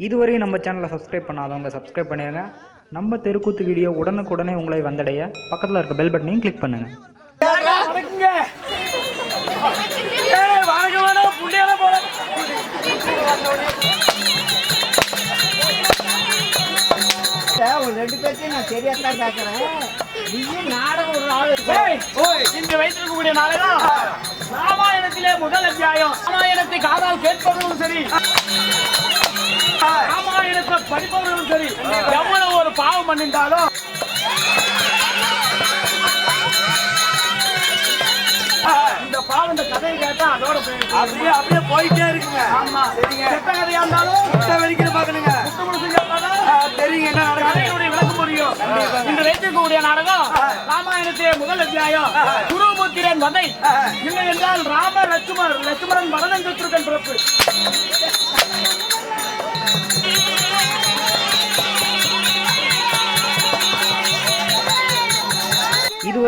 இதுவரையும் நம்ம சேனலை சப்ஸ்கிரைப் பண்ணாதவங்க சப்ஸ்கிரைப் பண்ணிடுங்க நம்ம தெருக்கூத்து வீடியோ உடனுக்குடனே உங்களை வந்தடைய. பக்கத்தில் இருக்க பெல் பட்டனையும் கிளிக் ஒரு ரெண்டு பேர்த்தையும் நான் சரியா தான் கேட்கறேன் நீயும் நாடகம் ஒரு ஆள் ராமாயணத்திலே முதல் அத்தியாயம். ராமாயணத்தை காதால் கேட்பவர்களும் சரி. படிப்பவர்களும் சரி எவ்வளவு ஒரு பாவம் பண்ணிருந்தாலும் இந்த பாவம் இந்த கதையை கேட்டா அதோட அப்படியே அப்படியே போயிட்டே இருக்குங்க. ஆமா சரிங்க. கெட்ட கதையா இருந்தாலும் கெட்ட வரைக்கும் பாக்கணுங்க குத்து முடிச்சுங்க தெரியுங்க என்ன கதையினுடைய விளக்கம் புரியும். இந்த வைத்திருக்கக்கூடிய நாடகம் ராமாயணத்திலே முதல் அத்தியாயம். குருபுத்திரன் வதை. இல்லை என்றால் ராம லட்சுமர் லட்சுமரன் பரதன் சத்ருகன் பிறப்பு.